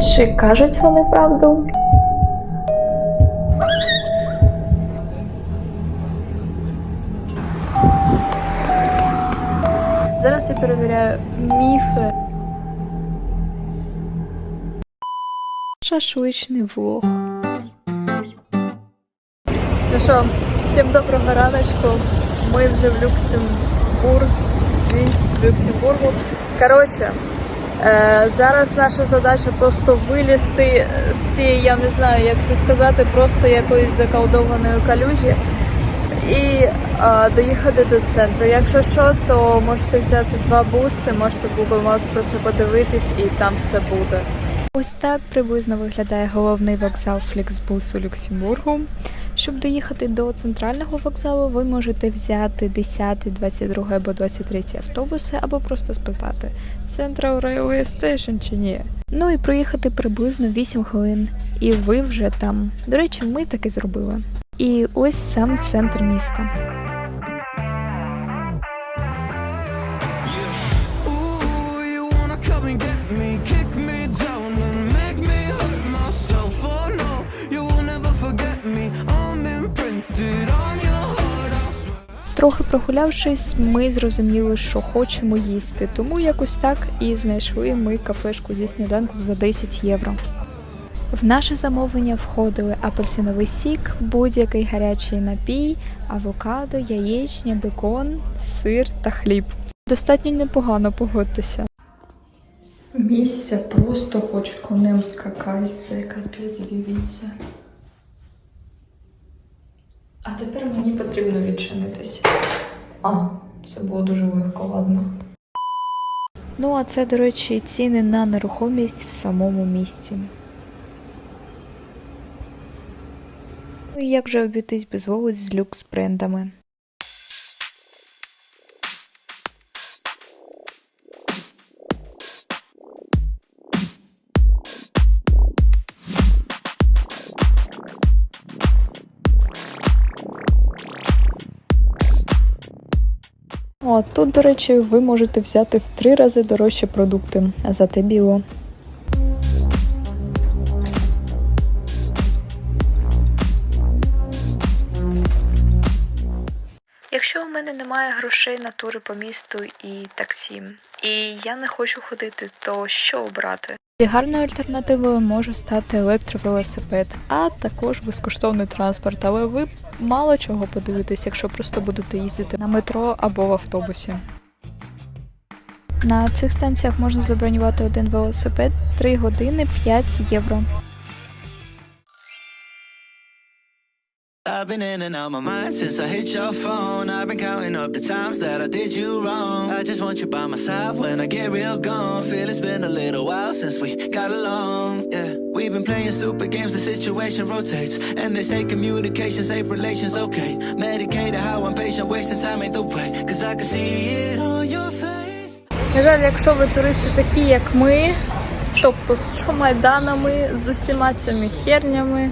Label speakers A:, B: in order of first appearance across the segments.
A: Чи кажуть вони правду? Зараз я перевіряю міфи. Шашличний влог. Ну що, всім доброго раночку. Ми вже в Люксембурзі, в Люксембургу. Коротше, зараз наша задача просто вилізти з цієї, я не знаю, як це сказати, просто якоїсь заколдованої калюжі і е, доїхати до центру. Якщо що, то можете взяти два буси, можете Google Maps просто подивитись і там все буде. Ось так приблизно виглядає головний вокзал Фліксбус у Люксембургу. Щоб доїхати до центрального вокзалу, ви можете взяти 10, 22 або 23 автобуси, або просто спитати Central Railway Station чи ні. Ну і проїхати приблизно 8 хвилин, і ви вже там. До речі, ми таки зробили. І ось сам центр міста. Трохи прогулявшись, ми зрозуміли, що хочемо їсти, тому якось так і знайшли ми кафешку зі сніданком за 10 євро. В наше замовлення входили апельсиновий сік, будь-який гарячий напій, авокадо, яєчня, бекон, сир та хліб. Достатньо непогано погодьтеся. Місця просто хоч конем скакається, капець, дивіться. Тепер мені потрібно відчинитися. А, це було дуже легко, ладно. Ну, а це, до речі, ціни на нерухомість в самому місті. Ну і як же обійтись без вулиць з люкс брендами? Тут, до речі, ви можете взяти в три рази дорожчі продукти, а зате біло. Якщо у мене немає грошей на тури по місту і таксі, і я не хочу ходити, то що обрати? Гарною альтернативою може стати електровелосипед, а також безкоштовний транспорт, але ви мало чого подивитесь, якщо просто будете їздити на метро або в автобусі. На цих станціях можна забронювати один велосипед 3 години 5 євро.
B: I've been in and out my mind since I hit your phone. I've been counting up the times that I did you wrong. I just want you by my side when I get real gone. Feel it's been a little while since we got along. Yeah, we've been playing stupid games. The situation rotates, and they say communication save relations. Okay, medicated how I'm patient, wasting time ain't the way. Cause I can see it on your face.
A: На жаль, якщо ви туристи такі, як ми, тобто з шумайданами, з усіма цими хернями,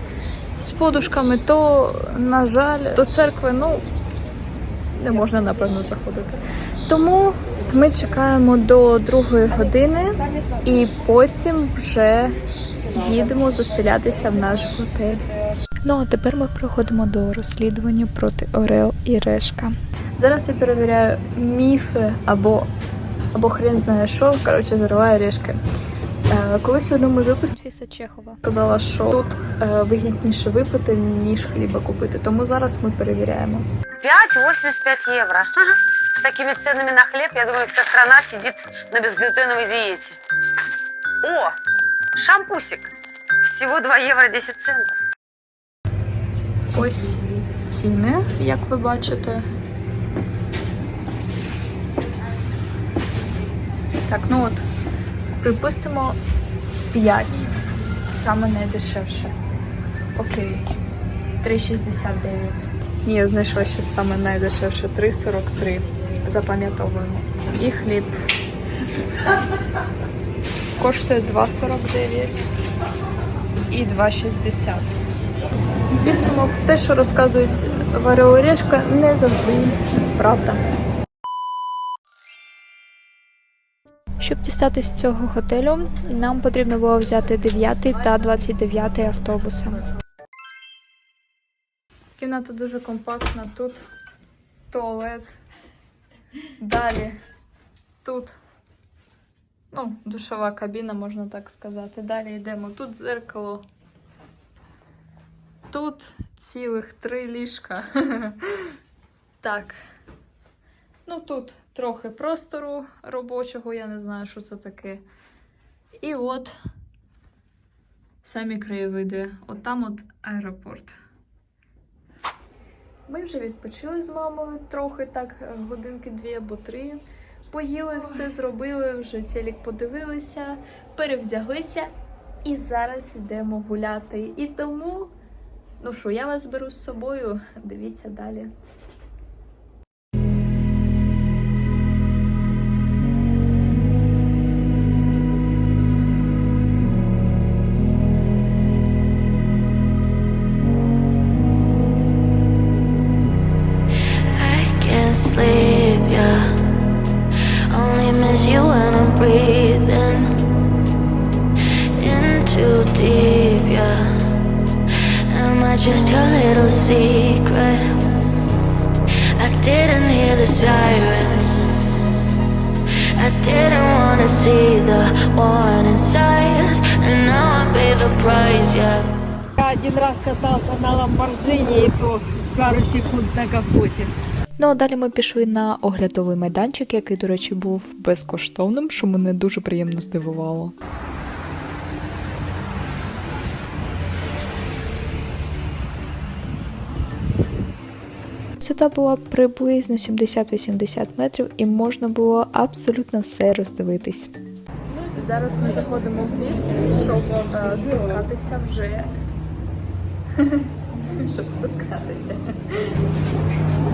A: з подушками, то, на жаль, до церкви, ну, не можна, напевно, заходити. Тому ми чекаємо до другої години і потім вже їдемо заселятися в наш готель. Ну а тепер ми приходимо до розслідування проти Орел і Решка. Зараз я перевіряю міфи або або хрен знає що, коротше, зариваю решки. Е, колись в одному випуску Фіса Чехова сказала, що тут е, вигідніше випити, ніж хліба купити. Тому зараз ми перевіряємо.
C: 5,85 евро. Ага. С такими ценами на хлеб, я думаю, вся страна сидит на безглютеновой диете. О, шампусик. Всего 2 евро 10 центов.
A: Ось ціни, як ви бачите. Так, ну от, припустимо 5. Саме найдешевше. Окей. 3,69. Ні, я знайшла ще саме найдешевше 3,43. Запам'ятовуємо. І хліб. Коштує 2,49 і 2,60. Підсумок, те, що розказують Варіо Орешка, не завжди правда. Щоб дістатися з цього готелю, нам потрібно було взяти 9 та 29 автобуси. Кімната дуже компактна. Тут туалет. Далі тут ну, душова кабіна, можна так сказати. Далі йдемо. Тут дзеркало. Тут цілих три ліжка. Так. Ну тут трохи простору робочого, я не знаю, що це таке. І от самі краєвиди. От там от аеропорт. Ми вже відпочили з мамою трохи, так, годинки дві або три. Поїли, все зробили, вже телек подивилися, перевдяглися і зараз йдемо гуляти. І тому, ну що, я вас беру з собою, дивіться далі.
D: Only miss you when I'm breathing in too deep, yeah. Am I just your little secret? I didn't hear the sirens. I didn't wanna see the warning signs, and now I pay the price, yeah.
E: Я один раз катался на Ламборджини, и то пару секунд на капоте.
A: Ну а далі ми пішли на оглядовий майданчик, який, до речі, був безкоштовним, що мене дуже приємно здивувало. Висота була приблизно 70-80 метрів і можна було абсолютно все роздивитись. Зараз ми заходимо в ліфт, щоб е, спускатися вже. щоб спускатися.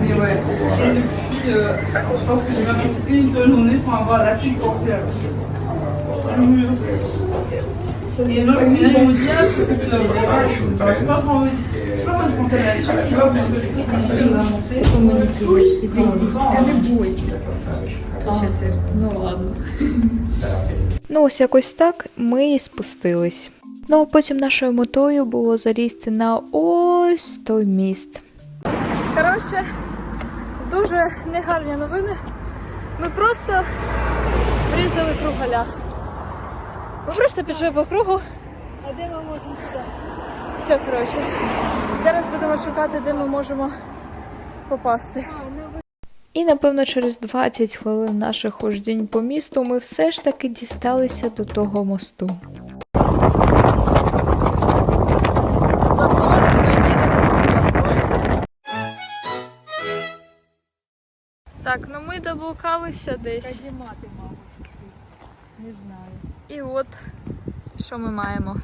F: Mais ouais. Et depuis, euh, je pense que j'ai pas passé une seule journée sans avoir là-dessus pensé à Et moi, ils m'ont dit, ah, parce que tu n'as pas, je suis pas trop envie. Je de compter là-dessus, tu vois, parce que c'est pas ce que j'ai avancé.
E: Та не бойся. Щас я- Ну ладно.
A: Ну, ось якось так ми і спустились. Ну, а потім нашою метою було залізти на ось той міст. Коротше, дуже негарні новини. Ми просто врізали кругаля. Ми просто пішли по кругу.
E: А де ми можемо туди?
A: Все, коротше. Зараз будемо шукати, де ми можемо попасти. І напевно через 20 хвилин наших хождінь по місту ми все ж таки дісталися до того мосту. Так, ну ми доблукалися десь.
E: Казімати, мабуть. Не знаю.
A: І от що ми маємо.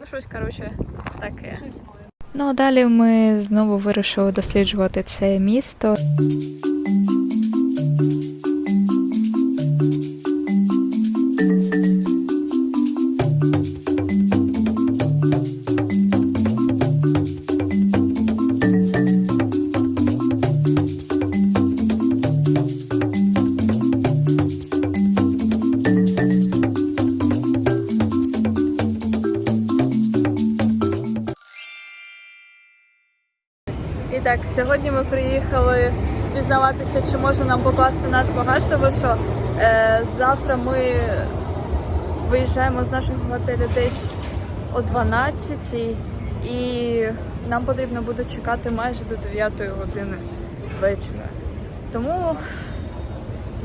A: Ну, щось, коротше, таке.
E: Щось.
A: Ну а далі ми знову вирішили досліджувати це місто. І так, сьогодні ми приїхали дізнаватися, чи може нам покласти наш багаж, тому що е, завтра ми виїжджаємо з нашого готелю десь о 12 і нам потрібно буде чекати майже до 9 години вечора. Тому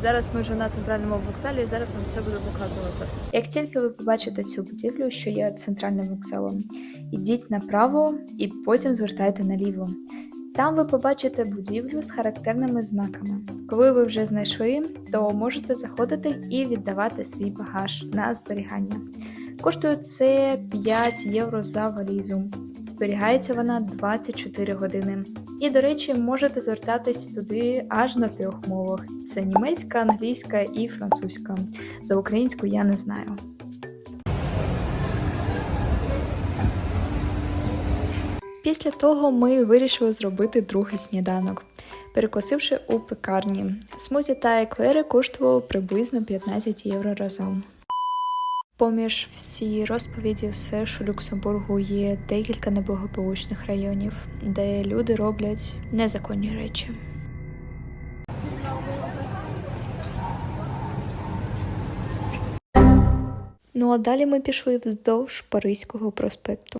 A: зараз ми вже на центральному вокзалі і зараз вам все буду показувати. Як тільки ви побачите цю будівлю, що є центральним вокзалом, ідіть направо і потім звертайте наліво. Там ви побачите будівлю з характерними знаками. Коли ви вже знайшли, то можете заходити і віддавати свій багаж на зберігання. Коштує це 5 євро за валізу. Зберігається вона 24 години. І, до речі, можете звертатись туди аж на трьох мовах: це німецька, англійська і французька. За українську я не знаю. Після того ми вирішили зробити другий сніданок. перекусивши у пекарні. Смузі та еклери коштували приблизно 15 євро разом. Поміж всі розповіді все ж у Люксембургу є декілька неблагополучних районів, де люди роблять незаконні речі. Ну а далі ми пішли вздовж Паризького проспекту.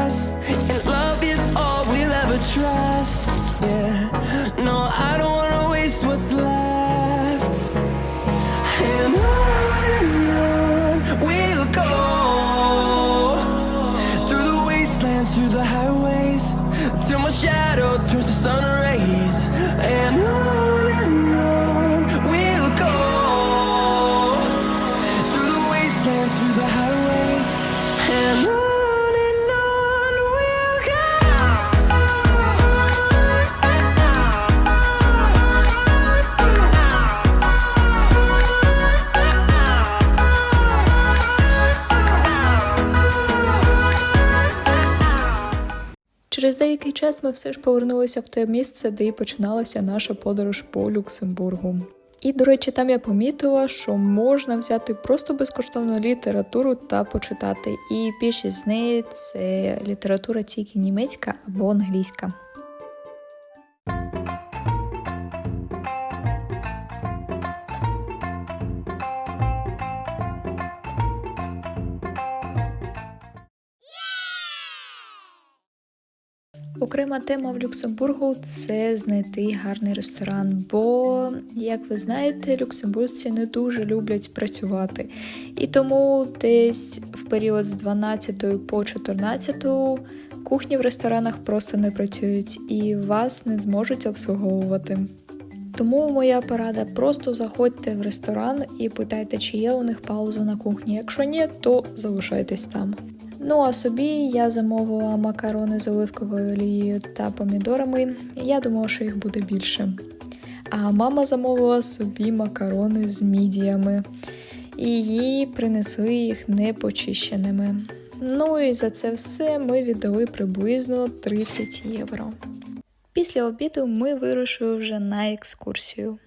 A: Через деякий час ми все ж повернулися в те місце, де і починалася наша подорож по Люксембургу. І, до речі, там я помітила, що можна взяти просто безкоштовну літературу та почитати. І більшість з неї це література тільки німецька або англійська. Окрема тема в Люксембургу це знайти гарний ресторан. Бо, як ви знаєте, люксембуржці не дуже люблять працювати. І тому десь в період з 12 по 14 кухні в ресторанах просто не працюють і вас не зможуть обслуговувати. Тому моя порада просто заходьте в ресторан і питайте, чи є у них пауза на кухні. Якщо ні, то залишайтесь там. Ну а собі я замовила макарони з оливковою олією та помідорами. Я думала, що їх буде більше. А мама замовила собі макарони з мідіями, і їй принесли їх непочищеними. Ну і за це все ми віддали приблизно 30 євро. Після обіду ми вирушили вже на екскурсію.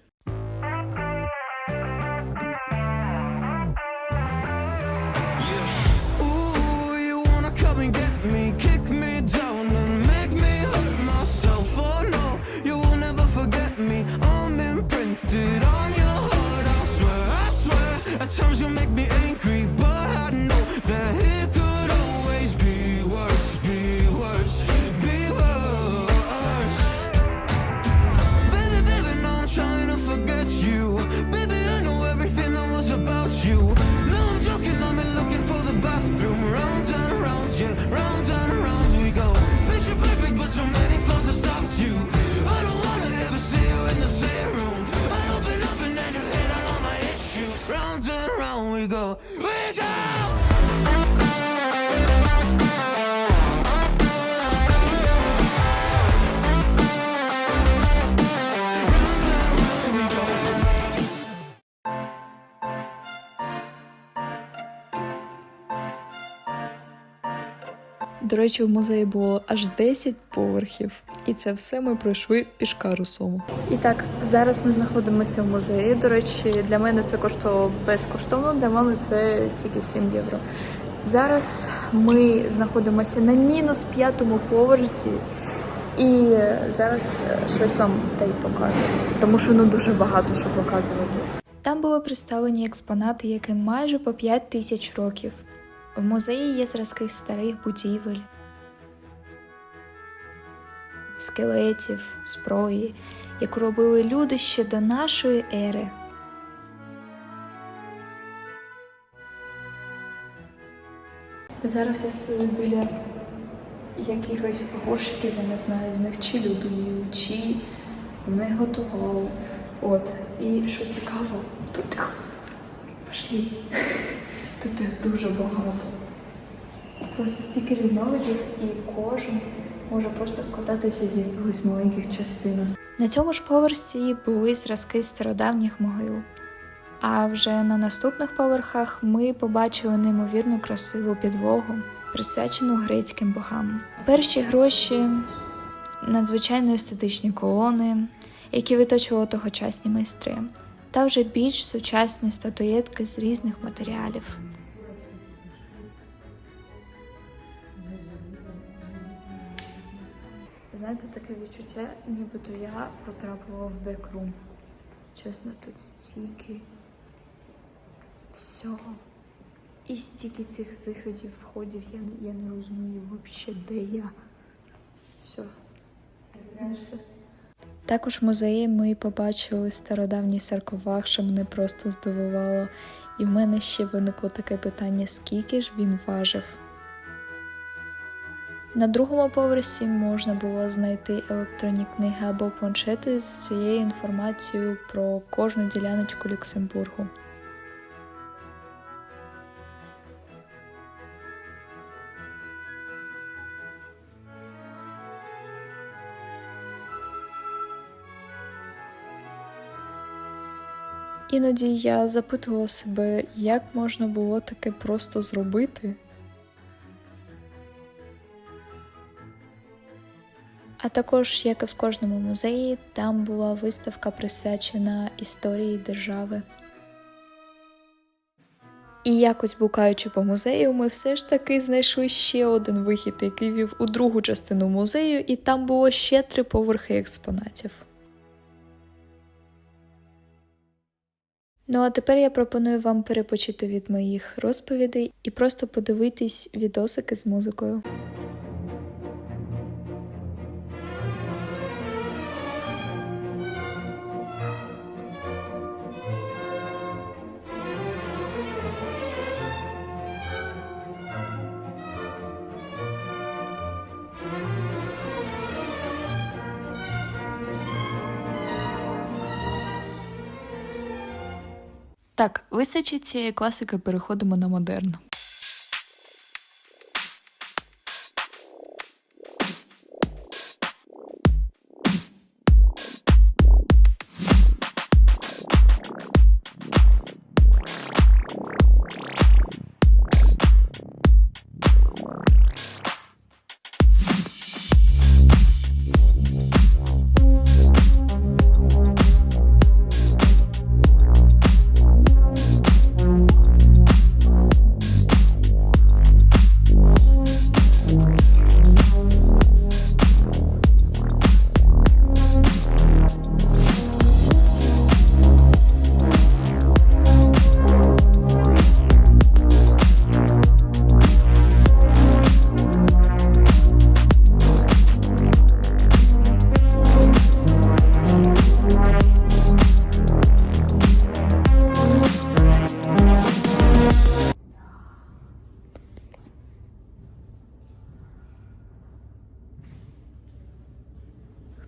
A: Речі, в музеї було аж 10 поверхів, і це все ми пройшли пішкарусом. І так, зараз ми знаходимося в музеї. До речі, для мене це коштувало безкоштовно, для мами це тільки 7 євро. Зараз ми знаходимося на мінус п'ятому поверсі, і зараз щось вам та й покажу, тому що ну дуже багато що показувати. Там були представлені експонати, яким майже по 5 тисяч років. В музеї є зразки старих будівель, скелетів, зброї, яку робили люди ще до нашої ери. Зараз я стою біля якихось горщиків, я не знаю з них чи люди їли, чи в них готували. От. І що цікаво, тут їх пошли.
G: Тут їх дуже багато. Просто стільки різновидів, і кожен може просто складатися з якихось маленьких частинок.
A: На цьому ж поверсі були зразки стародавніх могил. А вже на наступних поверхах ми побачили неймовірну красиву підлогу, присвячену грецьким богам. Перші гроші, надзвичайно естетичні колони, які виточували тогочасні майстри, та вже більш сучасні статуєтки з різних матеріалів.
G: Знаєте, таке відчуття, нібито я потрапила в бекрум. Чесно, тут стільки всього. І стільки цих виходів, входів, я, я не розумію взагалі, де я. Все. Ну, все.
A: Також в музеї ми побачили стародавній саркофаг, що мене просто здивувало. І в мене ще виникло таке питання, скільки ж він важив. На другому поверсі можна було знайти електронні книги або планшети з цією інформацією про кожну діляночку Люксембургу. Іноді я запитувала себе, як можна було таке просто зробити. А також, як і в кожному музеї, там була виставка присвячена історії держави. І якось блукаючи по музею, ми все ж таки знайшли ще один вихід, який вів у другу частину музею, і там було ще три поверхи експонатів. Ну а тепер я пропоную вам перепочити від моїх розповідей і просто подивитись відосики з музикою. Так, вистачить цієї класики, переходимо на модерн.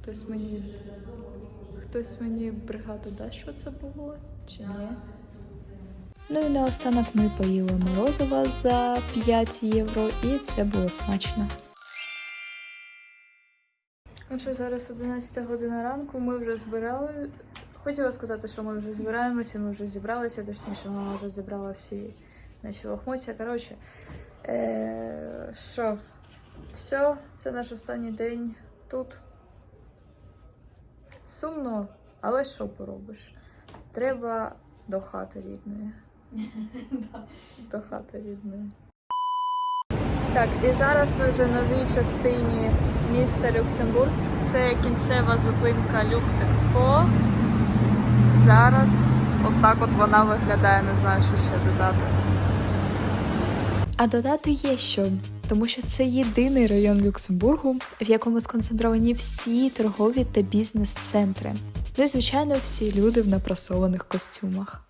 G: Хтось мені. Хтось мені бригаду дасть, що це було, чи ні?
A: Ну і наостанок ми поїли морозива за 5 євро, і це було смачно.
G: Ну що, зараз 11 година ранку, ми вже збирали. Хотіла сказати, що ми вже збираємося, ми вже зібралися, точніше, мама вже зібрала всі наші лохмотья. Коротше, е- що, все, це наш останній день тут. Сумно, але що поробиш? Треба до хати рідної. До хати рідної. Так, і зараз ми вже в новій частині міста Люксембург. Це кінцева зупинка Люкс Експо. Зараз отак от вона виглядає, не знаю, що ще додати.
A: А додати є що, тому що це єдиний район Люксембургу, в якому сконцентровані всі торгові та бізнес-центри. Ну і звичайно, всі люди в напрасованих костюмах.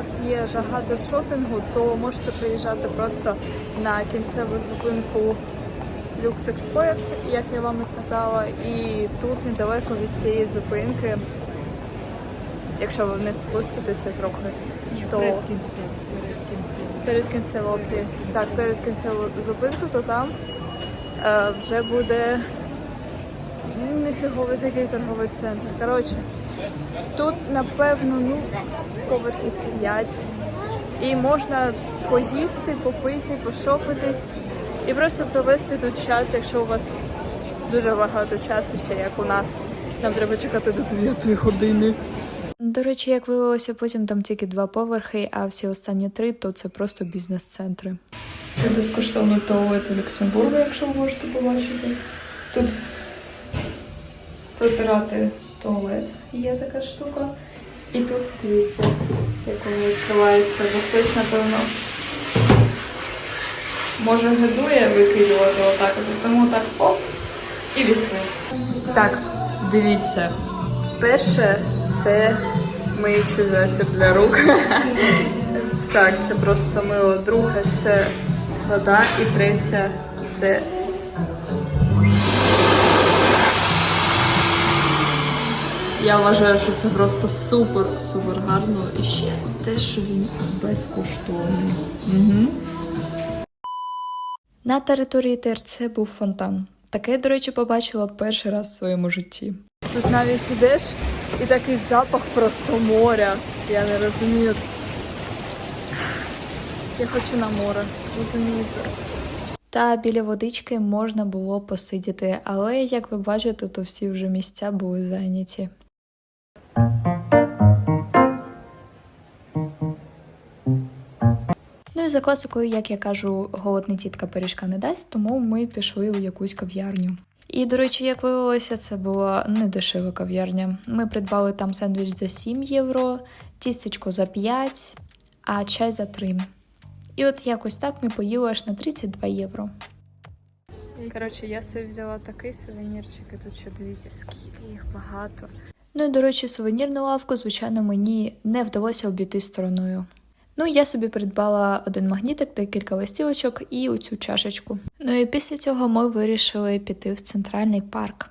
A: Вас є жага до шопінгу, то можете приїжджати просто на кінцеву зупинку Lux Export, як я вам і казала, і тут недалеко від цієї зупинки, якщо ви не спуститеся трохи,
E: Ні,
A: то
E: перед кінцем. Перед кінцем.
A: окей. Так, перед кінцевою зупинкою, то там е, вже буде м, нефіговий такий торговий центр. Коротше, тут напевно ну поверхів 5. І можна поїсти, попити, пошопитись і просто провести тут час, якщо у вас дуже багато часу ще, як у нас. Нам треба чекати до 9 години.
H: До речі, як виявилося, потім там тільки два поверхи, а всі останні три то це просто бізнес-центри.
A: Це безкоштовний туалет у Люксембургу, якщо ви можете побачити. Тут протирати туалет є така штука. І тут дивіться, як відкривається, бо хтось, напевно, може гадує викидувати отак, тому так оп і відкрив. Так, дивіться. Перше це миючий засіб для рук. Так, це просто мило. Друге це вода. І третє це. Я вважаю, що це просто супер, супер гарно. І ще те, що він безкоштовний. Угу.
H: На території ТРЦ був фонтан. Таке, до речі, побачила перший раз в своєму житті.
A: Тут навіть ідеш і такий запах просто моря. Я не розумію. Я хочу на море, розумієте?
H: Та біля водички можна було посидіти, але як ви бачите, то всі вже місця були зайняті. Ну і за класикою, як я кажу, голодний тітка пиріжка не дасть, тому ми пішли у якусь кав'ярню. І, до речі, як виявилося, це була недешева кав'ярня. Ми придбали там сендвіч за 7 євро, тістечко за 5, а чай за 3. І от якось так ми поїли аж на 32 євро.
A: Коротше, я собі взяла такий сувенірчик, і тут ще дивіться, скільки їх багато.
H: Ну і до речі, сувенірну лавку, звичайно, мені не вдалося обійти стороною. Ну, я собі придбала один магнітик, кілька листівочок і оцю чашечку. Ну і після цього ми вирішили піти в центральний парк.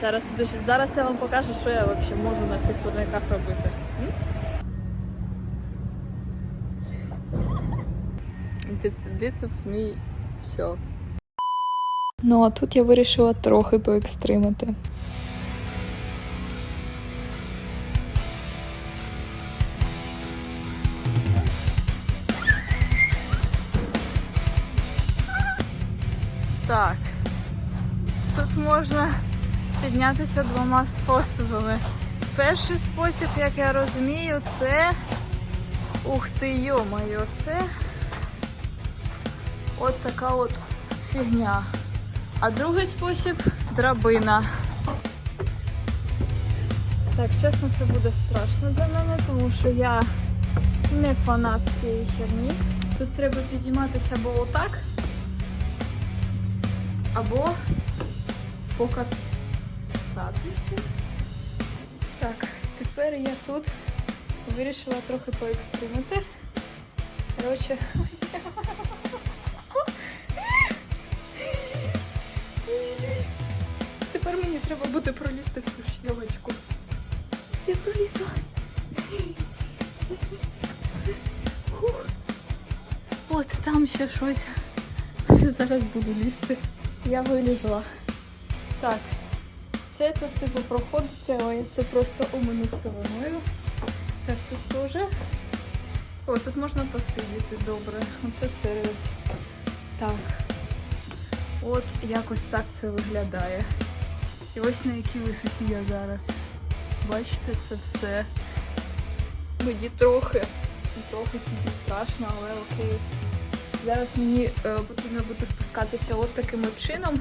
A: Зараз, зараз я вам покажу, що я взагалі можу на цих турниках робити. Біцепс мій все.
H: Ну а тут я вирішила трохи поекстримити.
A: Піднятися двома способами. Перший спосіб, як я розумію, це. Ух ти, йо-моє, це от така от фігня. А другий спосіб драбина. Так, чесно, це буде страшно для мене, тому що я не фанат цієї херні. Тут треба підійматися або отак, або покататися. Так, тепер я тут вирішила трохи поекстримити. Коротше. Тепер мені треба буде пролізти в цю щелочку. Я пролізла. От там ще щось. Зараз буду лізти. Я вилізла. Так. Це тут типу проходити, але це просто у мене стороною. Так, тут теж. О, тут можна посидіти добре. Оце сервіс. Так. От якось так це виглядає. І ось на якій висоті я зараз. Бачите, це все. Мені трохи, трохи тільки страшно, але окей.
I: Зараз мені е, потрібно буде спускатися от таким чином.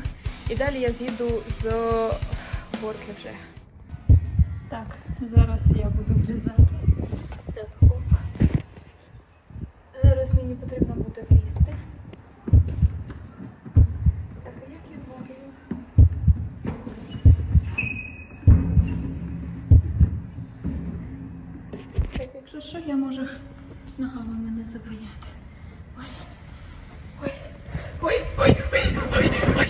I: І далі я з'їду з горки вже. Так, зараз я буду влізати. Так, оп. Зараз мені потрібно буде влізти. Так, а як я влазила? Так, якщо що, я можу ногами мене забояти. Ой. Ой. Ой, ой, ой, ой, ой, ой.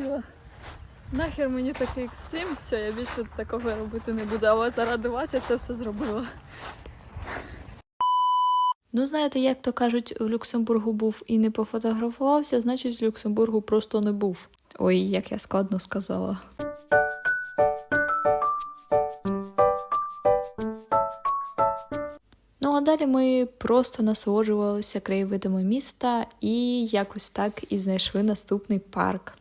I: Все. Нахер мені такий екстрим, все, я більше такого робити не буду. Але заради вас я це все зробила.
A: Ну, знаєте, як то кажуть, в Люксембургу був і не пофотографувався, значить в Люксембургу просто не був. Ой, як я складно сказала. Ну а далі ми просто насолоджувалися краєвидами міста і якось так і знайшли наступний парк.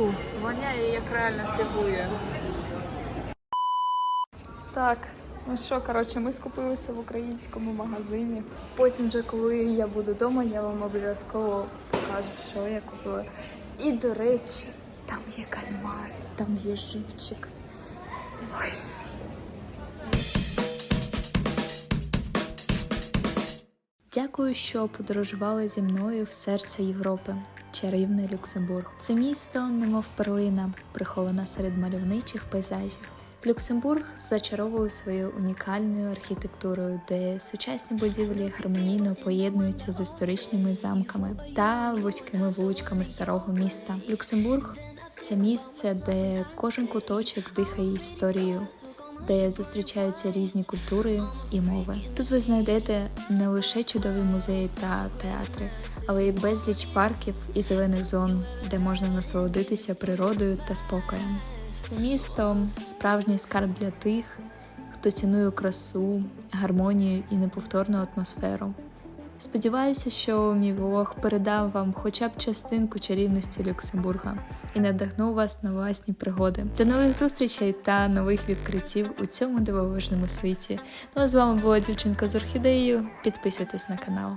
I: Фу, воняє як реально фігує. Так, ну що, коротше, ми скупилися в українському магазині. Потім вже, коли я буду вдома, я вам обов'язково покажу, що я купила. І, до речі, там є кальмар, там є живчик. Ой.
A: Дякую, що подорожували зі мною в серце Європи. Чарівний Люксембург. Це місто, немов перлина, прихована серед мальовничих пейзажів. Люксембург зачаровує своєю унікальною архітектурою, де сучасні будівлі гармонійно поєднуються з історичними замками та вузькими вуличками старого міста. Люксембург це місце, де кожен куточок дихає історією, де зустрічаються різні культури і мови. Тут ви знайдете не лише чудові музеї та театри, але й безліч парків і зелених зон, де можна насолодитися природою та спокоєм. Місто справжній скарб для тих, хто цінує красу, гармонію і неповторну атмосферу. Сподіваюся, що мій влог передав вам хоча б частинку чарівності Люксембурга і надихнув вас на власні пригоди. До нових зустрічей та нових відкриттів у цьому дивовижному світі. Ну а з вами була дівчинка з орхідеєю. Підписуйтесь на канал.